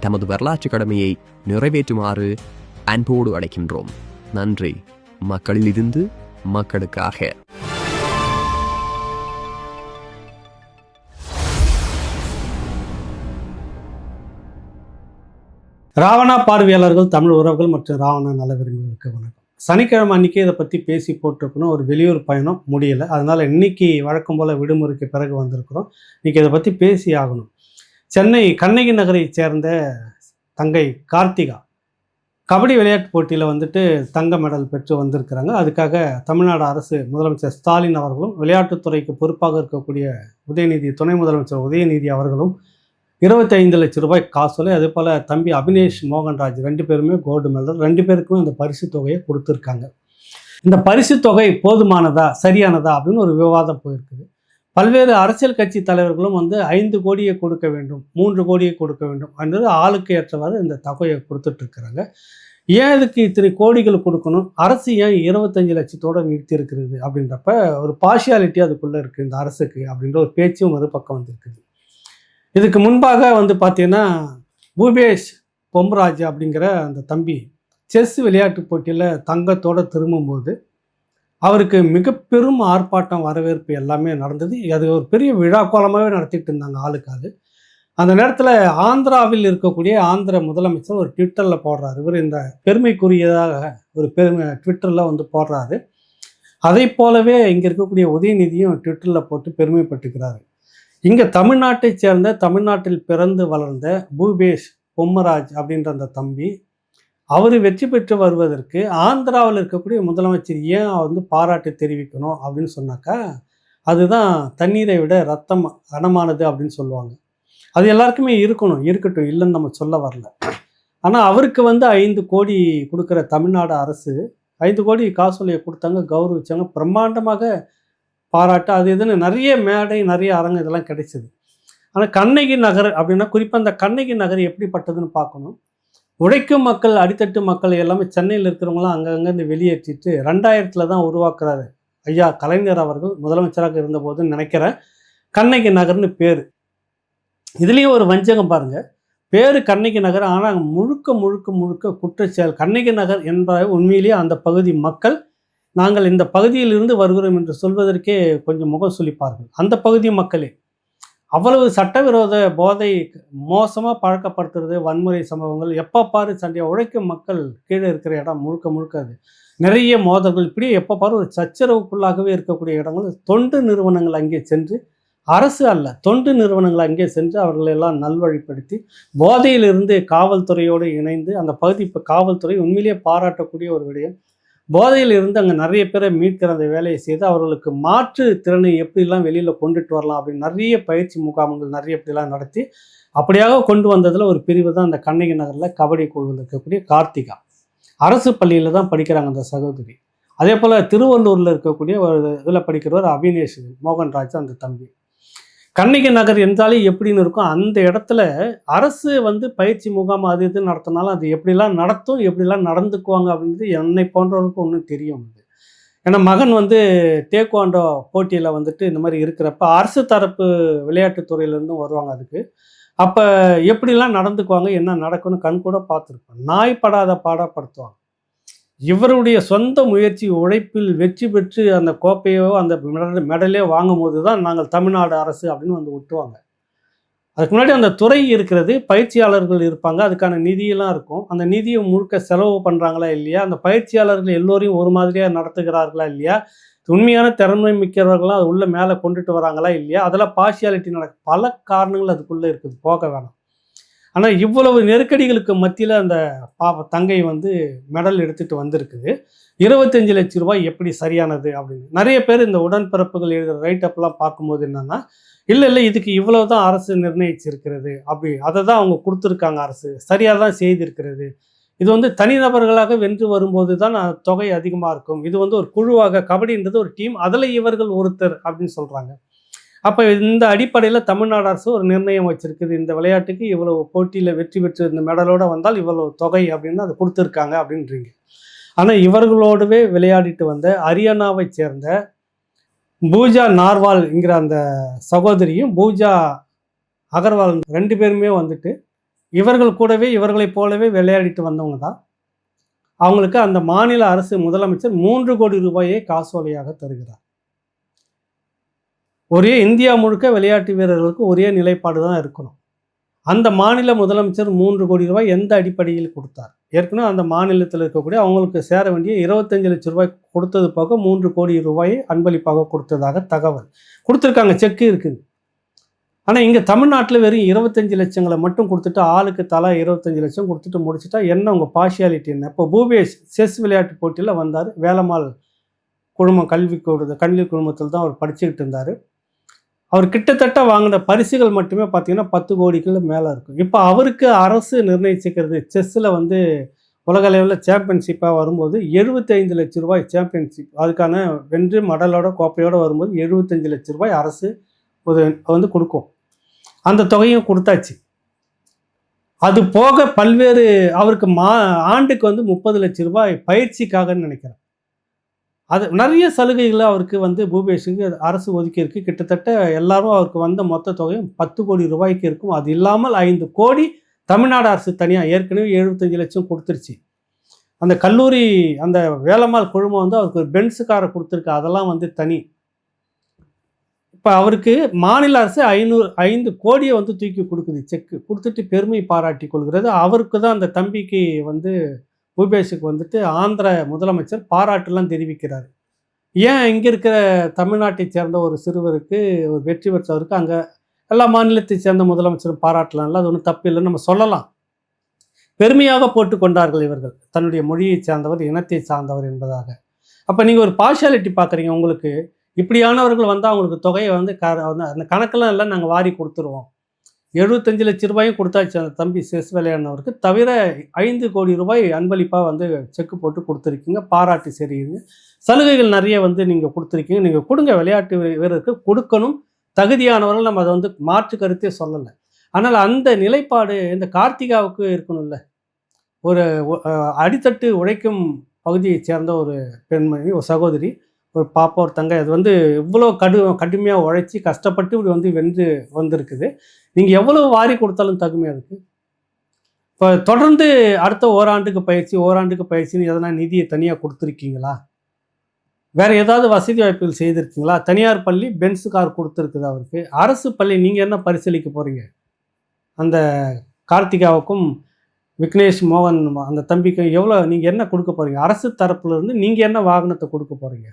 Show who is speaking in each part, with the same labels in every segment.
Speaker 1: தமது வரலாற்று கடமையை நிறைவேற்றுமாறு அன்போடு அழைக்கின்றோம். நன்றி. மக்களிலிருந்து மக்களுக்காக.
Speaker 2: ராவணா பார்வையாளர்கள் தமிழ் உறவுகள் மற்றும் ராவணா நல விரும்புகளுக்கு வணக்கம். சனிக்கிழமை அன்னைக்கு இதை பற்றி பேசி போட்டிருக்கணும். ஒரு வெளியூர் பயணம் முடியலை. அதனால் இன்னைக்கு வழக்கம் போல் விடுமுறைக்கு பிறகு வந்திருக்கிறோம். இன்னைக்கு இதை பற்றி பேசி ஆகணும். சென்னை கண்ணகி நகரைச் சேர்ந்த தங்கை கார்த்திகா. கபடி விளையாட்டு போட்டியில் வந்துட்டு தங்க மெடல் பெற்று வந்திருக்கிறாங்க. அதுக்காக தமிழ்நாடு அரசு முதலமைச்சர் ஸ்டாலின் அவர்களும் விளையாட்டுத்துறைக்கு பொறுப்பாக இருக்கக்கூடிய உதயநிதி துணை முதலமைச்சர் உதயநிதி அவர்களும் இருபத்தைந்து லட்சம் ரூபாய் காசோலை அதே போல் தம்பி அபினேஷ் மோகன்ராஜ் ரெண்டு பேருமே கோல்டு மெடல் ரெண்டு பேருக்குமே இந்த பரிசு தொகையை கொடுத்துருக்காங்க. இந்த பரிசு தொகை போதுமானதா சரியானதா அப்படின்னு ஒரு விவாதம் போயிருக்குது. பல்வேறு அரசியல் கட்சி தலைவர்களும் வந்து ஐந்து கோடியை கொடுக்க வேண்டும் மூன்று கோடியை கொடுக்க வேண்டும் என்றது ஆளுக்கு ஏற்றவாறு இந்த தொகையை கொடுத்துட்டு இருக்கிறாங்க. ஏன் இதுக்கு இத்தனை கோடிகள் கொடுக்கணும்? அரசு ஏன் இருபத்தஞ்சு லட்சத்தோடு நிறுத்தி இருக்கிறது அப்படின்றப்ப ஒரு பார்ஷியாலிட்டி அதுக்குள்ளே இருக்குது இந்த அரசுக்கு அப்படின்ற ஒரு பேச்சும் ஒரு பக்கம் வந்திருக்குது. இதுக்கு முன்பாக வந்து பார்த்தீங்கன்னா பூபேஷ் பொம்ராஜ் அப்படிங்கிற அந்த தம்பி செஸ் விளையாட்டு போட்டியில் தங்கத்தோடு திரும்பும்போது அவருக்கு மிக பெரும் ஆர்ப்பாட்டம் வரவேற்பு எல்லாமே நடந்தது. அது ஒரு பெரிய விழா கோலமாகவே நடத்திட்டு இருந்தாங்க ஆளுக்கு ஆள். அந்த நேரத்தில் ஆந்திராவில் இருக்கக்கூடிய ஆந்திர முதலமைச்சர் ஒரு ட்விட்டரில் போடுறாரு. இவர் இந்த பெருமைக்குரியதாக ஒரு பெருமை ட்விட்டரில் வந்து போடுறாரு. அதை போலவே இங்கே இருக்கக்கூடிய உதயநிதியும் ட்விட்டரில் போட்டு பெருமைப்பட்டுக்கிறாரு. இங்கே தமிழ்நாட்டைச் சேர்ந்த தமிழ்நாட்டில் பிறந்து வளர்ந்த பூபேஷ் பொம்மராஜ் அப்படின்ற அந்த தம்பி அவர் வெற்றி பெற்று வருவதற்கு ஆந்திராவில் இருக்கக்கூடிய முதலமைச்சர் ஏன் வந்து பாராட்டு தெரிவிக்கணும் அப்படின்னு சொன்னாக்கா அதுதான் தண்ணீரை விட ரத்தம் கனமானது அப்படின்னு சொல்லுவாங்க. அது எல்லாருக்குமே இருக்கணும் இருக்கட்டும் இல்லைன்னு நம்ம சொல்ல வரல. ஆனால் அவருக்கு வந்து ஐந்து கோடி கொடுக்குற தமிழ்நாடு அரசு ஐந்து கோடி காசோலையை கொடுத்தாங்க கௌரவிச்சாங்க. பிரம்மாண்டமாக பாராட்டு அது இதுன்னு நிறைய மேடை நிறைய அரங்கு இதெல்லாம் கிடைச்சிது. ஆனால் கண்ணகி நகர் அப்படின்னா குறிப்பாக அந்த கண்ணகி நகர் எப்படிப்பட்டதுன்னு பார்க்கணும். உழைக்கும் மக்கள் அடித்தட்டு மக்கள் எல்லாமே சென்னையில் இருக்கிறவங்களாம் அங்கங்கேருந்து வெளியேற்றிட்டு ரெண்டாயிரத்தில் தான் உருவாக்குறாரு. ஐயா கலைஞர் அவர்கள் முதலமைச்சராக இருந்தபோதுன்னு நினைக்கிறேன் கண்ணகி நகர்னு பேர். இதுலேயும் ஒரு வஞ்சகம் பாருங்கள் பேர் கண்ணகி நகர் ஆனால் முழுக்க முழுக்க முழுக்க குற்றச்செயல். கண்ணகி நகர் என்ற உண்மையிலேயே அந்த பகுதி மக்கள் நாங்கள் இந்த பகுதியில் இருந்து வருகிறோம் என்று சொல்வதற்கே கொஞ்சம் முகம் சுழிப்பார்கள். அந்த பகுதி மக்களே. அவ்வளவு சட்டவிரோத போதை மோசமாக பழக்கப்படுத்துறது வன்முறை சம்பவங்கள் எப்போ பாரு சண்டையை உழைக்கும் மக்கள் கீழே இருக்கிற இடம் முழுக்க முழுக்க அது. நிறைய மோதல்கள் இப்படி எப்போ பாரு ஒரு சச்சரவுக்குள்ளாகவே இருக்கக்கூடிய இடங்கள். தொண்டு நிறுவனங்கள் அங்கே சென்று அரசு அல்ல தொண்டு நிறுவனங்கள் அங்கே சென்று அவர்களை எல்லாம் நல்வழிப்படுத்தி போதையிலிருந்து காவல்துறையோடு இணைந்து அந்த பகுதி இப்போ காவல்துறை உண்மையிலேயே பாராட்டக்கூடிய ஒரு விடயம். போதையில் இருந்து அங்கே நிறைய பேரை மீட்கிற அந்த வேலையை செய்து அவர்களுக்கு மாற்று திறனை எப்படிலாம் வெளியில் கொண்டுட்டு வரலாம் அப்படின்னு நிறைய பயிற்சி முகாம்கள் நிறைய இப்படிலாம் நடத்தி அப்படியாக கொண்டு வந்ததில் ஒரு பிரிவு தான் அந்த கண்ணகி நகரில் கபடி குழுவில் இருக்கக்கூடிய கார்த்திகா. அரசு பள்ளியில் தான் படிக்கிறாங்க அந்த சகோதரி. அதே போல் திருவள்ளூரில் இருக்கக்கூடிய ஒரு இதில் படிக்கிறவர் அபினேஷ் மோகன்ராஜ் அந்த தம்பி. கண்ணகி நகர் என்றாலே எப்படின்னு இருக்கும் அந்த இடத்துல அரசு வந்து பயிற்சி முகாம் அது இது நடத்தினாலும் அது எப்படிலாம் நடத்தும் எப்படிலாம் நடந்துக்குவாங்க அப்படின்றது என்னை போன்றவர்களுக்கு ஒன்றும் தெரியும் ஏன்னா மகன் வந்து டேக்வாண்டோ போட்டியில் வந்துட்டு இந்த மாதிரி இருக்கிறப்ப அரசு தரப்பு விளையாட்டுத்துறையிலேருந்தும் வருவாங்க அதுக்கு. அப்போ எப்படிலாம் நடந்துக்குவாங்க என்ன நடக்கும்னு கண் கூட பார்த்துருப்பேன். நாய் படாத பாடப்படுத்துவாங்க இவருடைய சொந்த முயற்சி உழைப்பில் வெற்றி பெற்று அந்த கோப்பையோ அந்த மெடலையோ மெடலே வாங்கும் போது தான் நாங்கள் தமிழ்நாடு அரசு அப்படின்னு வந்து ஒட்டுவாங்க. அதுக்கு முன்னாடி அந்த துறை இருக்கிறது பயிற்சியாளர்கள் இருப்பாங்க அதுக்கான நிதியெல்லாம் இருக்கும். அந்த நிதியை முழுக்க செலவு பண்ணுறாங்களா இல்லையா? அந்த பயிற்சியாளர்கள் எல்லோரையும் ஒரு மாதிரியாக நடத்துகிறார்களா இல்லையா? உண்மையான திறமை மிக்கவர்களாம் அது உள்ளே மேலே கொண்டுட்டு வராங்களா இல்லையா? அதெல்லாம் பார்ஷியாலிட்டி நடக்க பல காரணங்கள் அதுக்குள்ளே இருக்குது போக வேணாம். ஆனால் இவ்வளவு நெருக்கடிகளுக்கு மத்தியில் அந்த பாப்பா தங்கை வந்து மெடல் எடுத்துகிட்டு வந்திருக்குது. இருபத்தஞ்சு லட்ச ரூபாய் எப்படி சரியானது அப்படின்னு. நிறைய பேர் இந்த உடன்பிறப்புகள் எழுதுகிற ரைட் அப்லாம் பார்க்கும்போது என்னென்னா இல்லை இல்லை இதுக்கு இவ்வளவு தான் அரசு நிர்ணயிச்சிருக்கிறது. அப்படி அதை தான் அவங்க கொடுத்துருக்காங்க அரசு. சரியாக தான் செய்திருக்கிறது. இது வந்து தனிநபர்களாக வென்று வரும்போது தான் தொகை அதிகமாக இருக்கும். இது வந்து ஒரு குழுவாக கபடின்றது ஒரு டீம் அதில் இவர்கள் ஒருத்தர் அப்படின்னு சொல்கிறாங்க அப்போ இந்த அடிப்படையில் தமிழ்நாடு அரசு ஒரு நிர்ணயம் வச்சிருக்குது. இந்த விளையாட்டுக்கு இவ்வளவு போட்டியில் வெற்றி பெற்று இந்த மெடலோட வந்தால் இவ்வளவு தொகை அப்படின்னு அது கொடுத்துருக்காங்க அப்படின்றீங்க. ஆனால் இவர்களோடவே விளையாடிட்டு வந்த ஹரியானாவை சேர்ந்த பூஜா நார்வால் என்கிற அந்த சகோதரியும் பூஜா அகர்வால் ரெண்டு பேருமே வந்துட்டு இவர்கள் கூடவே இவர்களைப் போலவே விளையாடிட்டு வந்தவங்க தான். அவங்களுக்கு அந்த மாநில அரசு முதலமைச்சர் மூன்று கோடி ரூபாயை காசோலையாக தருகிறார். ஒரே இந்தியா முழுக்க விளையாட்டு வீரர்களுக்கு ஒரே நிலைப்பாடு தான் இருக்கணும். அந்த மாநில முதலமைச்சர் மூன்று கோடி ரூபாய் எந்த அடிப்படையில் கொடுத்தார்? ஏற்கனவே அந்த மாநிலத்தில் இருக்கக்கூடிய அவங்களுக்கு சேர வேண்டிய இருபத்தஞ்சு லட்சம் ரூபாய் கொடுத்தது போக மூன்று கோடி ரூபாயை அன்பளிப்பாக கொடுத்ததாக தகவல். கொடுத்துருக்காங்க செக்கு இருக்குது ஆனால் இங்கே தமிழ்நாட்டில் வெறும் இருபத்தஞ்சு லட்சங்களை மட்டும் கொடுத்துட்டு ஆளுக்கு தலா இருபத்தஞ்சு லட்சம் கொடுத்துட்டு முடிச்சுட்டா என்ன உங்கள் பார்ஷியாலிட்டி என்ன? இப்போ பூபேஷ் செஸ் விளையாட்டு போட்டியில் வந்தார். வேலம்மாள் குழுமம் கல்வி கூடு கல்வி குழுமத்தில் தான் அவர் படிச்சுக்கிட்டு இருந்தார். அவர் கிட்டத்தட்ட வாங்கின பரிசுகள் மட்டுமே பார்த்தீங்கன்னா பத்து கோடிக்கு மேலே இருக்கும். இப்போ அவருக்கு அரசு நிர்ணயிச்சுக்கிறது செஸ்ஸில் வந்து உலக அளவில் சாம்பியன்ஷிப்பாக வரும்போது 75 லட்ச ரூபாய் சாம்பியன்ஷிப் அதுக்கான வென்று மடலோட கோப்பையோட வரும்போது 75 லட்ச ரூபாய் அரசு ஒரு வந்து கொடுக்கும். அந்த தொகையும் கொடுத்தாச்சு. அது போக பல்வேறு அவருக்கு மா ஆண்டுக்கு வந்து முப்பது லட்ச ரூபாய் பயிற்சிக்காகன்னு நினைக்கிறேன். அது நிறைய சலுகைகளை அவருக்கு வந்து பூபேஷுக்கு அரசு ஒதுக்கியிருக்கு கிட்டத்தட்ட எல்லாரும் அவருக்கு வந்த மொத்த தொகையும் பத்து கோடி ரூபாய்க்கு இருக்கும். அது இல்லாமல் ஐந்து கோடி தமிழ்நாடு அரசு தனியாக ஏற்கனவே எழுபத்தஞ்சு லட்சம் கொடுத்துருச்சு. அந்த கல்லூரி அந்த வேலம்மாள் குழுமம் வந்து அவருக்கு ஒரு பென்ஸு காரை கொடுத்துருக்கு. அதெல்லாம் வந்து தனி. இப்போ அவருக்கு மாநில அரசு ஐநூறு ஐந்து கோடியை வந்து தூக்கி கொடுக்குது. செக்கு கொடுத்துட்டு பெருமை பாராட்டி கொள்கிறது. அவருக்கு தான் அந்த தம்பிக்கு வந்து பூபேஷுக்கு வந்துட்டு ஆந்திர முதலமைச்சர் பாராட்டுலாம் தெரிவிக்கிறார். ஏன் இங்கே இருக்கிற தமிழ்நாட்டை சேர்ந்த ஒரு சிறுவருக்கு ஒரு வெற்றி பெற்றவருக்கு அங்கே எல்லா மாநிலத்தை சேர்ந்த முதலமைச்சரும் பாராட்டலாம்ல அது ஒன்றும் தப்பு இல்லைன்னு நம்ம சொல்லலாம். பெருமையாக போட்டு கொண்டார்கள் இவர்கள். தன்னுடைய மொழியை சார்ந்தவர் இனத்தை சார்ந்தவர் என்பதாக. அப்போ நீங்கள் ஒரு பார்ஷாலிட்டி பார்க்குறீங்க உங்களுக்கு இப்படியானவர்கள் வந்து அவங்களுக்கு தொகையை வந்து க அந்த கணக்கெல்லாம் எல்லாம் நாங்கள் வாரி கொடுத்துருவோம். எழுபத்தஞ்சு லட்ச ரூபாயும் கொடுத்தாச்சு அந்த தம்பி செஸ் விளையாடினவருக்கு. தவிர ஐந்து கோடி ரூபாய் அன்பளிப்பாக வந்து செக்கு போட்டு கொடுத்துருக்கீங்க. பாராட்டு சரிங்க சலுகைகள் நிறைய வந்து நீங்கள் கொடுத்துருக்கீங்க. நீங்கள் கொடுங்க. விளையாட்டு வீரருக்கு கொடுக்கணும். தகுதியானவர்கள் நம்ம அதை வந்து மாற்று கருத்தே சொல்லலை. ஆனால் அந்த நிலைப்பாடு இந்த கார்த்திகாவுக்கு இருக்கணும்ல. ஒரு அடித்தட்டு உழைக்கும் பகுதியைச் சேர்ந்த ஒரு பெண்மணி ஒரு சகோதரி. ஒரு பாப்பா ஒரு தங்கை. அது வந்து இவ்வளோ கடு கடுமையாக உழைச்சி கஷ்டப்பட்டு இப்படி வந்து வென்று வந்திருக்குது. நீங்கள் எவ்வளோ வாரி கொடுத்தாலும் தகுமையாக அதுக்கு? இப்போ தொடர்ந்து அடுத்த ஓராண்டுக்கு பயிற்சி ஓராண்டுக்கு பயிற்சின்னு எதனா நிதியை தனியாக கொடுத்துருக்கீங்களா? வேறு ஏதாவது வசதி வாய்ப்புகள் செய்திருக்கீங்களா? தனியார் பள்ளி பென்ஸ் கார் கொடுத்துருக்குது அவருக்கு. அரசு பள்ளி நீங்கள் என்ன பரிசீலிக்க போகிறீங்க அந்த கார்த்திகாவுக்கும் விக்னேஷ் மோகன் அந்த தம்பிக்கும் எவ்வளோ நீங்கள் என்ன கொடுக்க போகிறீங்க அரசு தரப்புலேருந்து நீங்கள் என்ன வாகனத்தை கொடுக்க போகிறீங்க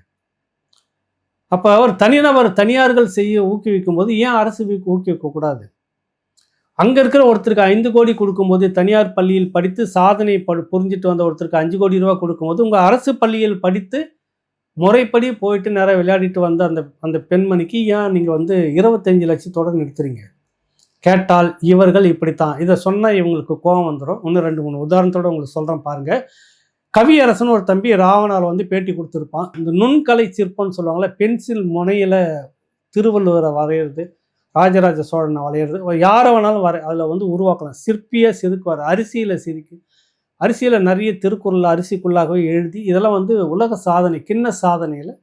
Speaker 2: அப்போ அவர் தனிநபர் தனியார்கள் செய்ய ஊக்குவிக்கும் போது ஏன் அரசு ஊக்குவிக்கக்கூடாது? அங்கே இருக்கிற ஒருத்தருக்கு ஐந்து கோடி கொடுக்கும்போது தனியார் பள்ளியில் படித்து சாதனை ப புரிஞ்சிட்டு வந்த ஒருத்தருக்கு அஞ்சு கோடி ரூபா கொடுக்கும்போது உங்கள் அரசு பள்ளியில் படித்து முறைப்படி போயிட்டு நிறைய விளையாடிட்டு வந்த அந்த அந்த பெண்மணிக்கு ஏன் நீங்கள் வந்து இருபத்தஞ்சு லட்சத்தோட நிறுத்துறீங்க? கேட்டால் இவர்கள் இப்படித்தான். இதை சொன்னால் இவங்களுக்கு கோபம் வந்துடும் இன்னும் ரெண்டு மூணு உதாரணத்தோட உங்களுக்கு சொல்கிறேன் பாருங்கள் கவியரசன் ஒரு தம்பி ராவணால் வந்து பேட்டி கொடுத்துருப்பான். இந்த நுண்கலை சிற்பம்னு சொல்லுவாங்களே பென்சில் முனையில் திருவள்ளுவரை வரைகிறது ராஜராஜ சோழனை வரைகிறது யாரை வேணாலும் வரை அதில் வந்து உருவாக்கலாம். சிற்பியை செதுக்குவார் அரிசியில் செதுக்கி அரிசியில் நிறைய திருக்குறள் அரிசிக்குள்ளாகவே எழுதி இதெல்லாம் வந்து உலக சாதனை கிண்ண சாதனையில்.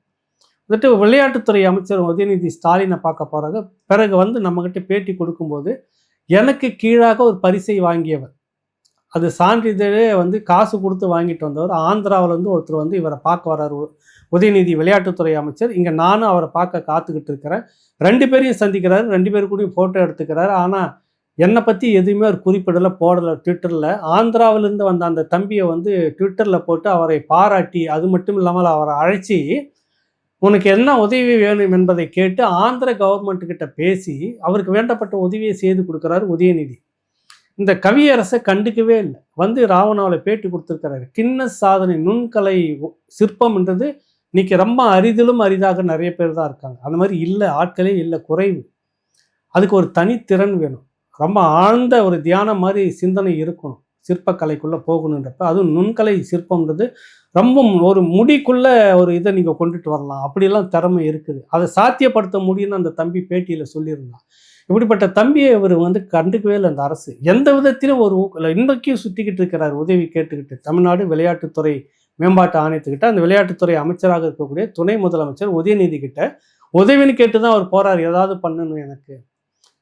Speaker 2: வந்துட்டு விளையாட்டுத்துறை அமைச்சர் உதயநிதி ஸ்டாலினை பார்க்க போகிறாங்க பிறகு வந்து நம்மக்கிட்ட பேட்டி கொடுக்கும்போது எனக்கு கீழாக ஒரு பரிசை வாங்கியவர். அது சான்றிதழே வந்து காசு கொடுத்து வாங்கிட்டு வந்தவர் ஆந்திராவிலேருந்து ஒருத்தர் வந்து இவரை பார்க்க வர்றாரு. உதயநிதி விளையாட்டுத்துறை அமைச்சர். இங்கே நானும் அவரை பார்க்க காத்துக்கிட்டு இருக்கிறேன். ரெண்டு பேரையும் சந்திக்கிறாரு. ரெண்டு பேர் கூடயும் ஃபோட்டோ எடுத்துக்கிறாரு. ஆனால் என்னை பற்றி எதுவுமே அவர் குறிப்பிடலை போடலை ட்விட்டரில் ஆந்திராவிலேருந்து வந்த அந்த தம்பியை வந்து ட்விட்டரில் போட்டு அவரை பாராட்டி அது மட்டும் இல்லாமல் அவரை அழைச்சி உனக்கு என்ன உதவி வேணும் என்பதை கேட்டு ஆந்திர கவர்மெண்ட்டுக்கிட்ட பேசி அவருக்கு வேண்டப்பட்ட உதவியை செய்து கொடுக்குறாரு உதயநிதி. இந்த கவியரசை கண்டுக்கவே இல்லை. வந்து ராவணாவில் பேட்டி கொடுத்துருக்கிறாரு. கின்னஸ் சாதனை நுண்கலை சிற்பம்ன்றது இன்னைக்கு ரொம்ப அரிதிலும் அரிதாக நிறைய பேர் தான் இருக்காங்க. அந்த மாதிரி இல்லை ஆட்களே இல்லை குறைவு. அதுக்கு ஒரு தனித்திறன் வேணும். ரொம்ப ஆழ்ந்த ஒரு தியானம் மாதிரி சிந்தனை இருக்கணும். சிற்பக்கலைக்குள்ளே போகணுன்றப்ப. அதுவும் நுண்கலை சிற்பம்ன்றது ரொம்ப ஒரு முடிக்குள்ளே ஒரு இதை நீங்கள் கொண்டுட்டு வரலாம். அப்படிலாம் திறமை இருக்குது. அதை சாத்தியப்படுத்த முடியும்னு அந்த தம்பி பேட்டியில் சொல்லியிருந்தான். இப்படிப்பட்ட தம்பியை இவர் வந்து கண்டுக்கவே இல்லை அந்த அரசு. எந்த விதத்திலும் ஒரு இன்றைக்கும் சுற்றிக்கிட்டு இருக்கிறார் உதவி கேட்டுக்கிட்டு தமிழ்நாடு விளையாட்டுத்துறை மேம்பாட்டு ஆணையத்துக்கிட்ட. அந்த விளையாட்டுத்துறை அமைச்சராக இருக்கக்கூடிய துணை முதலமைச்சர் உதயநிதி கிட்ட உதவின்னு கேட்டு தான் அவர் போறார். ஏதாவது பண்ணணும் எனக்கு.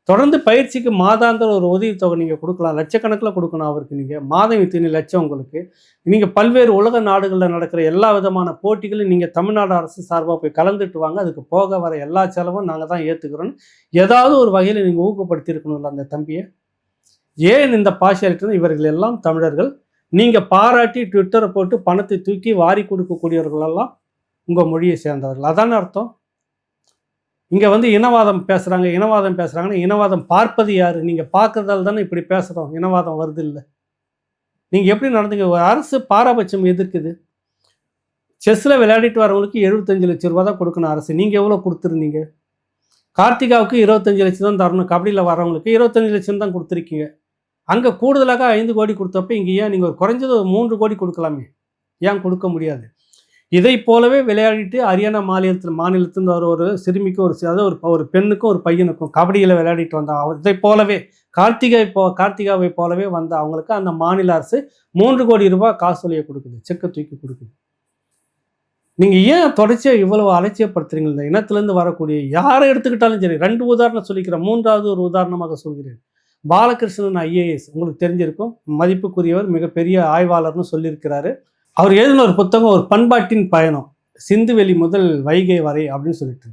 Speaker 2: தொடர்ந்து பயிற்சிக்கு மாதாந்திர ஒரு உதவித்தொகை நீங்கள் கொடுக்கலாம். லட்சக்கணக்கில் கொடுக்கணும் அவருக்கு நீங்கள் மாதம் இத்தனை லட்சம் உங்களுக்கு. நீங்கள் பல்வேறு உலக நாடுகளில் நடக்கிற எல்லா விதமான போட்டிகளும் நீங்கள் தமிழ்நாடு அரசு சார்பாக போய் கலந்துட்டு வாங்க. அதுக்கு போக வர எல்லா செலவும் நாங்கள் தான் ஏற்றுக்கிறோன்னு ஏதாவது ஒரு வகையில் நீங்கள் ஊக்கப்படுத்தியிருக்கணும்ல அந்த தம்பியை? ஏன் இந்த பாஷியாலிட்டி இவர்கள் எல்லாம் தமிழர்கள். நீங்கள் பாராட்டி ட்விட்டரை போட்டு பணத்தை தூக்கி வாரி கொடுக்கக்கூடியவர்களெல்லாம் உங்கள் மொழியை சேர்ந்தவர்கள். அதான அர்த்தம்? இங்கே வந்து இனவாதம் பேசுகிறாங்க இனவாதம் பேசுகிறாங்கன்னா இனவாதம் பார்ப்பது யார்? நீங்கள் பார்க்குறதால தானே இப்படி பேசுகிறோம் இனவாதம் வருது இல்லை. நீங்கள் எப்படி நடந்துங்க? ஒரு அரசு பாரபட்சம் எதிர்க்குது. செஸ்ஸில் விளையாடிட்டு வரவங்களுக்கு எழுபத்தஞ்சு லட்ச ரூபா தான் கொடுக்கணும் அரசு. நீங்கள் எவ்வளோ கொடுத்துருந்தீங்க? கார்த்திகாவுக்கு இருபத்தஞ்சு லட்சம் தான் தரணும் கபடியில் வரவங்களுக்கு இருபத்தஞ்சு லட்சம் தான் கொடுத்துருக்கீங்க. அங்கே கூடுதலாக ஐந்து கோடி கொடுத்தப்ப இங்கே ஏன் நீங்கள் ஒரு குறைஞ்சது ஒரு மூன்று கோடி கொடுக்கலாமே? ஏன் கொடுக்க முடியாது? இதை போலவே விளையாடிட்டு ஹரியானா மாநிலத்தில் மாநிலத்திலிருந்து வர ஒரு சிறுமிக்கு ஒரு அதாவது ஒரு ஒரு பெண்ணுக்கும் ஒரு பையனுக்கும் கபடியில் விளையாடிட்டு வந்த அவன் இதை போலவே கார்த்திகை போ கார்த்திகாவை போலவே வந்த அவங்களுக்கு அந்த மாநில அரசு மூன்று கோடி ரூபாய் காசோலையை கொடுக்குது செக்கை தூக்கி கொடுக்குது. நீங்கள் ஏன் தொடர்ச்சியாக இவ்வளவு அலட்சியப்படுத்துறீங்க? இந்த இனத்திலேருந்து வரக்கூடிய யாரை எடுத்துக்கிட்டாலும் சரி ரெண்டு உதாரணம் சொல்லிக்கிறேன் மூன்றாவது ஒரு உதாரணமாக சொல்கிறேன். பாலகிருஷ்ணன் ஐஏஎஸ் உங்களுக்கு தெரிஞ்சிருக்கும் மதிப்புக்குரியவர் மிகப்பெரிய ஆய்வாளர்னு சொல்லியிருக்கிறாரு. அவர் எழுதின ஒரு புத்தகம் ஒரு பண்பாட்டின் பயணம் சிந்துவெளி முதல் வைகை வரை அப்படின்னு சொல்லிட்டு.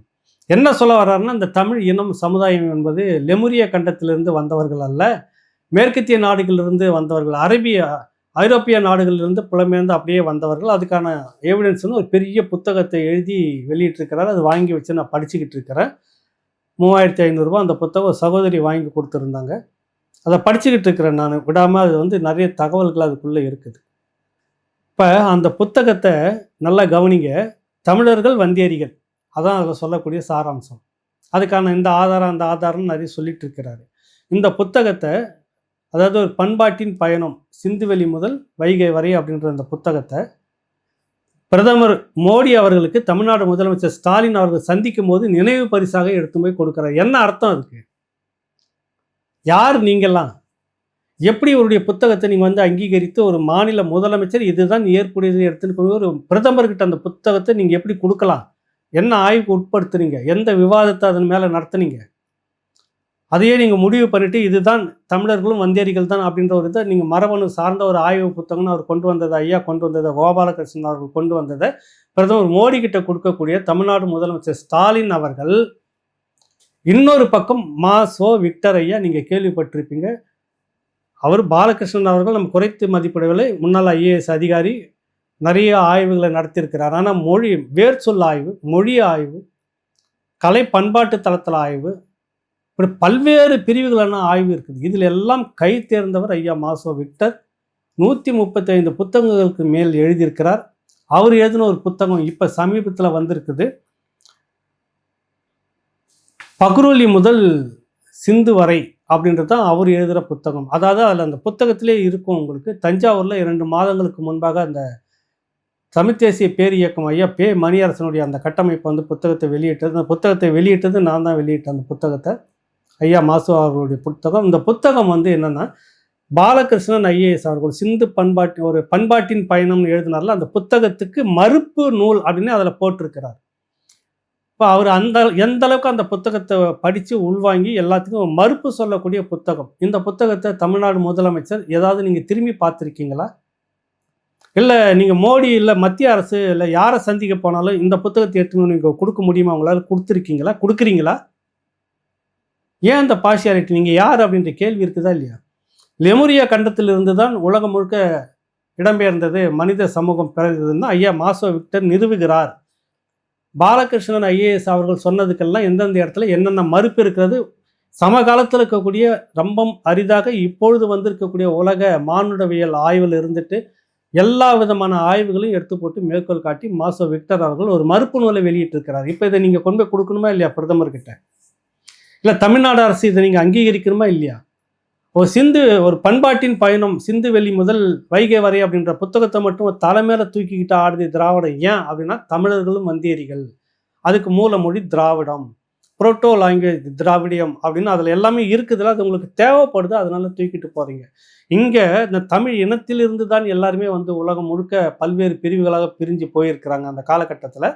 Speaker 2: என்ன சொல்ல வர்றாருன்னா இந்த தமிழ் இனம் சமுதாயம் என்பது லெமுரிய கண்டத்திலிருந்து வந்தவர்கள் அல்ல. மேற்கத்திய நாடுகளிலிருந்து வந்தவர்கள் அரேபிய ஐரோப்பிய நாடுகளிலிருந்து புலம்பெயர்ந்து அப்படியே வந்தவர்கள். அதுக்கான எவிடன்ஸ்னு ஒரு பெரிய புத்தகத்தை எழுதி வெளியிட்டிருக்கிறார். அது வாங்கி வச்சு நான் படிச்சுக்கிட்டு இருக்கிறேன். மூவாயிரத்தி ஐநூறுரூவா அந்த புத்தகம் சகோதரி வாங்கி கொடுத்துருந்தாங்க. அதை படிச்சுக்கிட்டு இருக்கிறேன் நான். விடாமல் அது வந்து நிறைய தகவல்கள் அதுக்குள்ளே இருக்குது. இப்போ அந்த புத்தகத்தை நல்லா கவனிங்க. தமிழர்கள் வந்தேரிகள் அதான் அதில் சொல்லக்கூடிய சாராம்சம். அதுக்கான இந்த ஆதாரம் அந்த ஆதாரம் நிறைய சொல்லிட்டு இருக்கிறாரு. இந்த புத்தகத்தை அதாவது ஒரு பண்பாட்டின் பயணம் சிந்துவெளி முதல் வைகை வரை அப்படின்ற அந்த புத்தகத்தை பிரதமர் மோடி அவர்களுக்கு தமிழ்நாடு முதலமைச்சர் ஸ்டாலின் அவர்கள் சந்திக்கும் போது நினைவு பரிசாக எடுத்து போய் கொடுக்குறார். என்ன அர்த்தம் அதுக்கு? யார் நீங்கள்லாம்? எப்படி இவருடைய புத்தகத்தை நீங்கள் வந்து அங்கீகரித்து ஒரு மாநில முதலமைச்சர் இதுதான் ஏற்புடையது எடுத்துன்னு போய் ஒரு பிரதமர்கிட்ட அந்த புத்தகத்தை நீங்கள் எப்படி கொடுக்கலாம்? என்ன ஆய்வுக்கு உட்படுத்துறீங்க எந்த விவாதத்தை அதன் மேலே நடத்துனீங்க? அதையே நீங்கள் முடிவு பண்ணிவிட்டு இதுதான் தமிழர்களும் வந்தேரிகள் தான் அப்படின்ற ஒரு இதை நீங்கள் மரபணு சார்ந்த ஒரு ஆய்வு புத்தகம்னு அவர் கொண்டு வந்ததை ஐயா கொண்டு வந்ததை கோபாலகிருஷ்ணன் அவர்கள் கொண்டு வந்ததை பிரதமர் மோடி கிட்ட கொடுக்கக்கூடிய தமிழ்நாடு முதலமைச்சர் ஸ்டாலின் அவர்கள் இன்னொரு பக்கம் மா சோ விக்டர் ஐயா நீங்கள் கேள்விப்பட்டிருப்பீங்க. அவர் பாலகிருஷ்ணன் அவர்கள் நம்ம குறைத்து மதிப்பிடவில்லை. முன்னாள் ஐஏஎஸ் அதிகாரி நிறைய ஆய்வுகளை நடத்தியிருக்கிறார். ஆனால் மொழி வேர் சொல் ஆய்வு மொழி ஆய்வு கலை பண்பாட்டு தளத்தில் ஆய்வு இப்படி பல்வேறு பிரிவுகளான ஆய்வு இருக்குது. இதில் எல்லாம் கை தேர்ந்தவர் ஐயா மாசோ விக்டர். நூற்றி முப்பத்தைந்து புத்தகங்களுக்கு மேல் எழுதியிருக்கிறார். அவர் எழுதின ஒரு புத்தகம் இப்போ சமீபத்தில் வந்திருக்குது. பக்ரோலி முதல் சிந்து வரை அப்படின்றது தான் அவர் எழுதுகிற புத்தகம். அதாவது அதில் அந்த புத்தகத்திலே இருக்கும் உங்களுக்கு தஞ்சாவூரில் இரண்டு மாதங்களுக்கு முன்பாக அந்த தமிழ் தேசிய பேர் இயக்கம் ஐயா பே மணியரசனுடைய அந்த கட்டமைப்பு வந்து புத்தகத்தை வெளியிட்டது. அந்த புத்தகத்தை வெளியிட்டது நான் தான் வெளியிட்டேன் அந்த புத்தகத்தை. ஐயா மாசு அவர்களுடைய புத்தகம். இந்த புத்தகம் வந்து என்னென்னா பாலகிருஷ்ணன் ஐஏஎஸ் அவர்கள் சிந்து பண்பாட்டு ஒரு பண்பாட்டின் பயணம்னு எழுதினார்ல அந்த புத்தகத்துக்கு மறுப்பு நூல் அப்படின்னு அதில் போட்டிருக்கிறார். இப்போ அவர் அந்த எந்த அளவுக்கு அந்த புத்தகத்தை படித்து உள்வாங்கி எல்லாத்துக்கும் மறுப்பு சொல்லக்கூடிய புத்தகம். இந்த புத்தகத்தை தமிழ்நாடு முதலமைச்சர் ஏதாவது நீங்கள் திரும்பி பார்த்துருக்கீங்களா? இல்லை நீங்கள் மோடி இல்லை மத்திய அரசு இல்லை யாரை சந்திக்க போனாலும் இந்த புத்தகத்தை எடுத்துன்னு நீங்கள் கொடுக்க முடியுமா? உங்களால் கொடுத்துருக்கீங்களா? கொடுக்குறீங்களா? ஏன் அந்த பார்ஷியாலிட்டி நீங்கள் யார் அப்படின்ற கேள்வி இருக்குதா இல்லையா? லெமுரியா கண்டத்திலிருந்து தான் உலகம் முழுக்க இடம்பெயர்ந்தது மனித சமூகம் பிறந்ததுன்னு ஐயா மாசோ விக்டர் நிறுவுகிறார் பாலகிருஷ்ணன் ஐஏஎஸ் அவர்கள் சொன்னதுக்கெல்லாம் எந்தெந்த இடத்துல என்னென்ன மறுப்பு இருக்கிறது? சமகாலத்தில் இருக்கக்கூடிய ரொம்பம் அரிதாக இப்பொழுது வந்திருக்கக்கூடிய உலக மானுடவியல் ஆய்வில் இருந்துட்டு எல்லா விதமான ஆய்வுகளையும் எடுத்து போட்டு மேற்கோள் காட்டி மாசோ விக்டர் அவர்கள் ஒரு மறுப்பு நூலை வெளியிட்டிருக்கிறார். இப்போ இதை நீங்கள் கொண்டு போய் கொடுக்கணுமா இல்லையா பிரதமர்கிட்ட? இல்லை தமிழ்நாடு அரசு இதை நீங்கள் அங்கீகரிக்கணுமா இல்லையா? ஒரு சிந்து ஒரு பண்பாட்டின் பயணம் சிந்து வெளி முதல் வைகை வரை அப்படின்ற புத்தகத்தை மட்டும் தலைமையில தூக்கிக்கிட்டு ஆடுது திராவிடம் ஏன் அப்படின்னா தமிழர்களும் வந்தேரிகள் அதுக்கு மூல மொழி திராவிடம். புரோட்டோ லாங்குவேஜ் திராவிடியம் அப்படின்னு அதில் எல்லாமே இருக்குதுல அது உங்களுக்கு தேவைப்படுது அதனால தூக்கிட்டு போகிறீங்க இங்கே இந்த தமிழ் இனத்திலிருந்து தான் எல்லாருமே வந்து உலகம் முழுக்க பல்வேறு பிரிவுகளாக பிரிஞ்சு போயிருக்கிறாங்க அந்த காலகட்டத்தில்.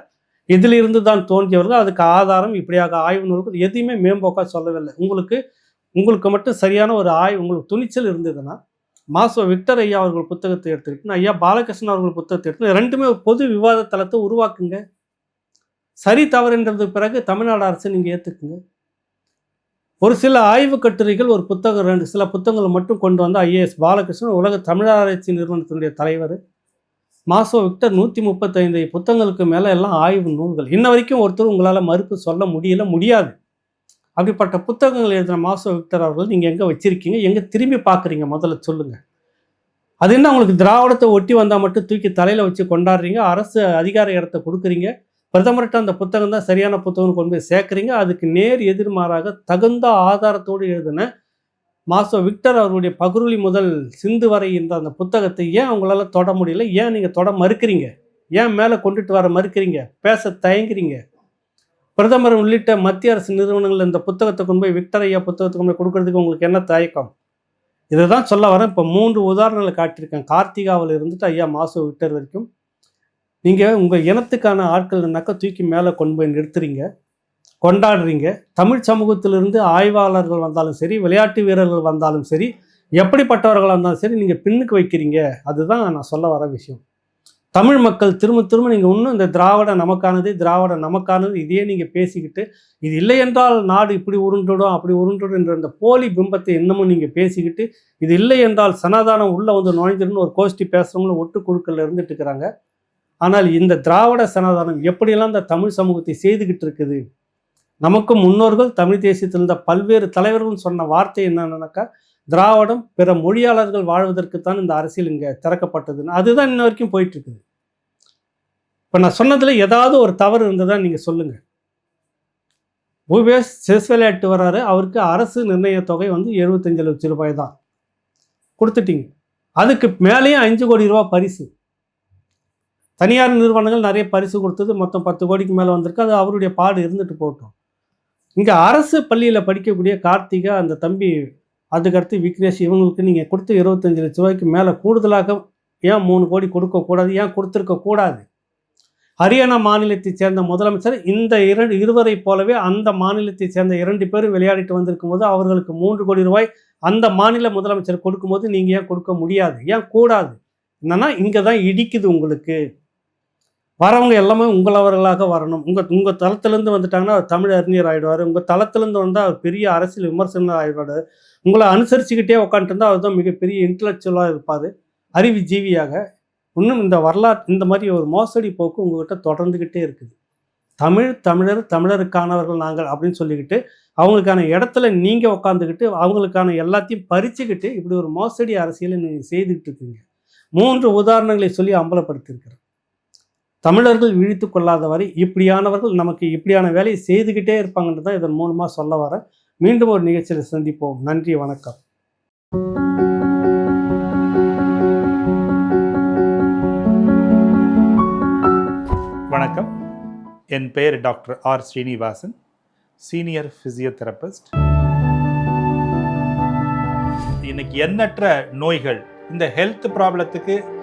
Speaker 2: இதிலிருந்து தான் தோன்றியவர்கள் அதுக்கு ஆதாரம் இப்படியாக ஆய்வு நூல்கள் எதையுமே மேம்போக்காக சொல்லவில்லை. உங்களுக்கு உங்களுக்கு மட்டும் சரியான ஒரு ஆய்வு உங்களுக்கு துணிச்சல் இருந்ததுன்னா மாசோ விக்டர் ஐயா அவர்கள் புத்தகத்தை எடுத்துக்கிட்டு ஐயா பாலகிருஷ்ணன் அவர்கள் புத்தகத்தை எடுத்து ரெண்டுமே பொது விவாத தளத்தை உருவாக்குங்க. சரி தவறுன்றது பிறகு தமிழ்நாடு அரசு நீங்கள் ஏற்றுக்குங்க ஒரு சில ஆய்வு கட்டுரைகள் ஒரு புத்தகம் ரெண்டு சில புத்தகங்கள் மட்டும் கொண்டு வந்த ஐஏஎஸ் பாலகிருஷ்ணன் உலக தமிழாராய்ச்சி நிறுவனத்தினுடைய தலைவர். மாசோ விக்டர் நூற்றி முப்பத்தைந்து புத்தகங்களுக்கு மேலே எல்லாம் ஆய்வு நூல்கள். இன்ன வரைக்கும் ஒருத்தர் உங்களால் மறுப்பு சொல்ல முடியல முடியாது. அப்படிப்பட்ட புத்தகங்கள் எழுதின மாசோ விக்டர் அவர்கள் நீங்கள் எங்கே வச்சுருக்கீங்க? எங்கே திரும்பி பார்க்குறீங்க? முதல்ல சொல்லுங்கள் அது என்ன உங்களுக்கு திராவிடத்தை ஒட்டி வந்தால் மட்டும் தூக்கி தலையில் வச்சு கொண்டாடுறீங்க? அரசு அதிகார இடத்த கொடுக்குறீங்க? பிரதமர்கிட்ட அந்த புத்தகம் தான் சரியான புத்தகம்னு கொண்டு போய் சேர்க்குறீங்க? அதுக்கு நேர் எதிர்மாறாக தகுந்த ஆதாரத்தோடு எழுதின மாசோ விக்டர் அவருடைய பகுருளி முதல் சிந்து வரை இந்த அந்த புத்தகத்தை ஏன் உங்களால் தொட முடியல? ஏன் நீங்கள் தொட மறுக்கிறீங்க? ஏன் மேலே கொண்டுட்டு வர மறுக்கிறீங்க? பேச தயங்குறீங்க? பிரதமர் உள்ளிட்ட மத்திய அரசு நிறுவனங்கள் இந்த புத்தகத்தை கொண்டு போய் விக்டர் ஐயா புத்தகத்தை கொண்டு போய் கொடுக்கறதுக்கு உங்களுக்கு என்ன தயக்கம்? இதை தான் சொல்ல வரேன். இப்போ மூன்று உதாரணங்களை காட்டியிருக்கேன். கார்த்திகாவில் இருந்துட்டு ஐயா மாசோ விக்டர் வரைக்கும். நீங்கள் உங்கள் இனத்துக்கான ஆட்கள்னாக்கா தூக்கி மேலே கொண்டு போய் நிறுத்துறீங்க. கொண்டாடுறீங்க. தமிழ் சமூகத்திலிருந்து ஆய்வாளர்கள் வந்தாலும் சரி விளையாட்டு வீரர்கள் வந்தாலும் சரி எப்படிப்பட்டவர்களாக இருந்தாலும் சரி நீங்கள் பின்னுக்கு வைக்கிறீங்க. அதுதான் நான் சொல்ல வர விஷயம். தமிழ் மக்கள் திரும்ப திரும்ப நீங்கள் இன்னும் இந்த திராவிட நமக்கானது திராவிட நமக்கானது இதையே நீங்கள் பேசிக்கிட்டு இது இல்லை என்றால் நாடு இப்படி உருண்டுடும் அப்படி உருண்டுடும் என்ற இந்த போலி பிம்பத்தை இன்னமும் நீங்கள் பேசிக்கிட்டு இது இல்லை என்றால் சனாதானம் உள்ளே வந்து நுழைஞ்சிருன்னு ஒரு கோஷ்டி பேசுகிறவங்களும் ஒட்டு குழுக்களில் இருந்துட்டு இருக்கிறாங்க. ஆனால் இந்த திராவிட சனாதானம் எப்படியெல்லாம் இந்த தமிழ் சமூகத்தை செய்துக்கிட்டு இருக்குது? நமக்கு முன்னோர்கள் தமிழ் தேசியத்தில் இருந்த பல்வேறு தலைவர்கள் சொன்ன வார்த்தை என்னன்னாக்கா திராவிடம் பிற மொழியாளர்கள் வாழ்வதற்குத்தான் இந்த அரசியல் இங்கே திறக்கப்பட்டதுன்னு. அதுதான் இன்ன வரைக்கும் போயிட்டுருக்குது. இப்போ நான் சொன்னதில் ஏதாவது ஒரு தவறு இருந்ததா நீங்கள் சொல்லுங்கள் பூபேஷ் செஸ் விளையாட்டு வராரு. அவருக்கு அரசு நிர்ணய தொகை வந்து எழுபத்தஞ்சு லட்சம் ரூபாய் தான். கொடுத்துட்டீங்க. அதுக்கு மேலேயும் அஞ்சு கோடி ரூபா பரிசு. தனியார் நிறுவனங்கள் நிறைய பரிசு கொடுத்தது. மொத்தம் பத்து கோடிக்கு மேலே வந்திருக்கு. அது அவருடைய பாடு இருந்துட்டு போட்டோம் இங்கே அரசு பள்ளியில் படிக்கக்கூடிய கார்த்திகா அந்த தம்பி அதுக்கடுத்து விக்னேஷ் இவங்களுக்கு நீங்கள் கொடுத்த இருபத்தஞ்சு லட்ச ரூபாய்க்கு மேலே கூடுதலாக ஏன் மூணு கோடி கொடுக்கக்கூடாது ஏன் கொடுத்துருக்க கூடாது? ஹரியானா மாநிலத்தைச் சேர்ந்த முதலமைச்சர் இந்த இரண்டு இருவரை போலவே அந்த மாநிலத்தைச் சேர்ந்த இரண்டு பேரும் விளையாடிட்டு வந்திருக்கும் போது அவர்களுக்கு மூன்று கோடி ரூபாய் அந்த மாநில முதலமைச்சர் கொடுக்கும்போது நீங்கள் ஏன் கொடுக்க முடியாது? ஏன் கூடாது? என்னன்னா இங்கே தான் இடிக்குது உங்களுக்கு. வரவங்க எல்லாமே உங்களவர்களாக வரணும். உங்கள் உங்கள் தளத்துலேருந்து வந்துட்டாங்கன்னா அவர் தமிழ் அறிஞர் ஆகிடுவார் உங்கள் தளத்துலேருந்து வந்தால் அவர் பெரிய அரசியல் விமர்சனர் ஆகிடுவார் உங்களை அனுசரிச்சுக்கிட்டே உட்காந்துருந்தா அவர் தான் மிகப்பெரிய இன்டலெக்சுவலாக இருப்பார். அறிவு ஜீவியாக இன்னும் இந்த வரலாற்று இந்த மாதிரி ஒரு மோசடி போக்கு உங்கள்கிட்ட தொடர்ந்துக்கிட்டே இருக்குது. தமிழ் தமிழர் தமிழருக்கானவர்கள் நாங்கள் அப்படின்னு சொல்லிக்கிட்டு அவங்களுக்கான இடத்துல நீங்கள் உட்காந்துக்கிட்டு அவங்களுக்கான எல்லாத்தையும் பறிச்சுக்கிட்டு இப்படி ஒரு மோசடி அரசியலை நீங்கள் செய்துக்கிட்டு இருக்கீங்க. மூன்று உதாரணங்களை சொல்லி அம்பலப்படுத்தியிருக்கிறேன். தமிழர்கள் விழித்து கொள்ளாத இப்படியானவர்கள் நமக்கு இப்படியான வேலையை செய்துக்கிட்டே இருப்பாங்கன்னு தான் இதன் மூலமாக சொல்ல வரேன். மீண்டும் ஒரு நிகழ்ச்சியில் சந்திப்போம். நன்றி வணக்கம்.
Speaker 3: வணக்கம். என் பெயர் doctor R Srinivasan senior physiotherapist இன்னைக்கு எண்ணற்ற நோய்கள் இந்த ஹெல்த் ப்ராப்ளத்துக்கு